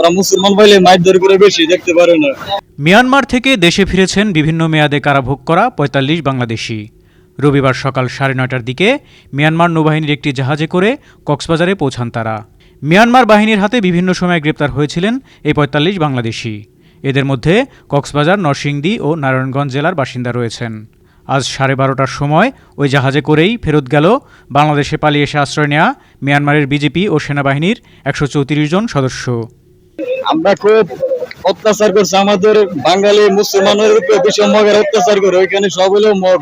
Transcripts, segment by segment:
ওরা মুসলমান বলে মারধর করে বেশি, দেখতে পারে না। মিয়ানমার থেকে দেশে ফিরেছেন বিভিন্ন মেয়াদে কারাভোগ করা পঁয়তাল্লিশ বাংলাদেশি। রবিবার সকাল সাড়ে নয়টার দিকে মিয়ানমার নৌবাহিনীর একটি জাহাজে করে কক্সবাজারে পৌঁছান তারা। মিয়ানমার বাহিনীর হাতে বিভিন্ন সময় গ্রেপ্তার হয়েছিলেন এই পঁয়তাল্লিশ বাংলাদেশি। এদের মধ্যে কক্সবাজার, নরসিংদী ও নারায়ণগঞ্জ জেলার বাসিন্দা রয়েছেন। আজ সাড়ে বারোটার সময় ওই জাহাজে করেই ফেরত গেল বাংলাদেশে পালিয়ে এসে আশ্রয় নেওয়া মিয়ানমারের বিজেপি ও সেনাবাহিনীর একশো চৌত্রিশ জন সদস্য। আমরা খুব অত্যাচার করছে আমাদের বাঙালি মুসলমানের উপরে ভীষণ মগের অত্যাচার করে ওইখানে সব হলো মগ।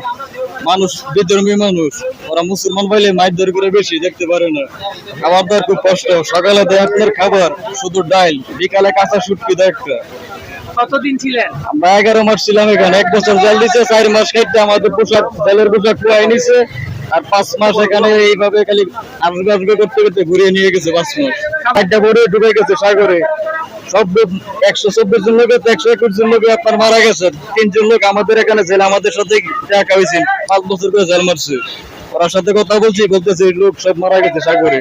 মানুষ বিধর্মী মানুষ ওরা মুসলমান বলে মারধর করে বেশি দেখতে পারে না। খাবার দাবার খুব কষ্ট। সকালে দেয় আপনার খাবার শুধু ডাইল বিকালে কাঁচা সুটকি দেয় একটা। কতদিন ছিলেন? আমরা এগারো মাস ছিলাম এখানে এক বছর জেল দিছে চার মাস খেতে আমাদের পোশাক জেলের পোশাক কুয়াই নিছে। আর পাঁচ মাস এখানে এইভাবে খালি আসবে করতে করতে ঘুরিয়ে নিয়ে গেছে পাঁচ মাস। একটা ডুবে গেছে সাগরে। আমাদের সাথে কথা বলছি, বলতেছে লোক সব মারা গেছে সাগরে।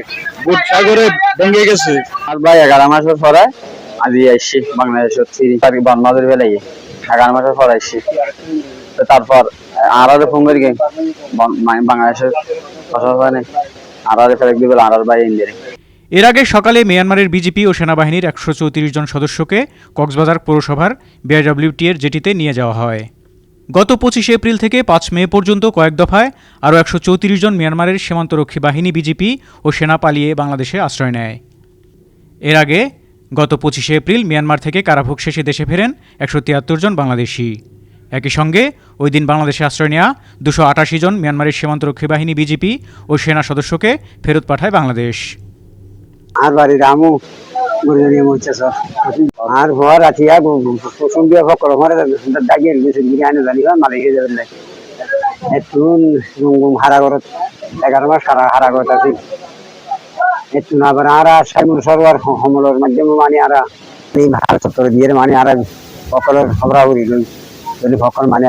সাগরে ভেঙে গেছে। আর ভাই, এগারো এগারো মাসের পর আইসি। তারপর আর ফোন করি বাংলাদেশের প্রশাসনে আর আর দিবে আর ভাই এর আগে সকালে মিয়ানমারের বিজেপি ও সেনাবাহিনীর একশো চৌত্রিশ জন সদস্যকে কক্সবাজার পৌরসভার বিআইডব্লিউটি এর জেটিতে নিয়ে যাওয়া হয়। গত পঁচিশে এপ্রিল থেকে পাঁচ মে পর্যন্ত কয়েক দফায় আরও একশো চৌত্রিশ জন মিয়ানমারের সীমান্তরক্ষী বাহিনী বিজেপি ও সেনা পালিয়ে বাংলাদেশে আশ্রয় নেয়। এর আগে গত পঁচিশে এপ্রিল মিয়ানমার থেকে কারাভোগ শেষে দেশে ফেরেন একশো তিয়াত্তর জন বাংলাদেশি। একই সঙ্গে ওই দিন বাংলাদেশে আশ্রয় নেওয়া দুশো আটাশি জন মিয়ানমারের সীমান্তরক্ষী বাহিনী বিজেপি ও সেনা সদস্যকে ফেরত পাঠায় বাংলাদেশ। আর বাড়ি রামু আর দিয়ে দাগিয়ে জানি, হয় এগারো আছি। মাধ্যমে মানে আর। এই ভারত মানে আর ফকরের খবর করি। লই মানে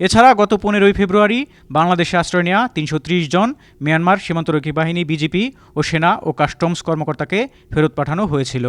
এছাড়া গত পনেরোই ফেব্রুয়ারি বাংলাদেশে আশ্রয় নেওয়া তিনশো জন মিয়ানমার সীমান্তরক্ষী বাহিনী, বিজিপি ও সেনা ও কাস্টমস কর্মকর্তাকে ফেরত পাঠানো হয়েছিল।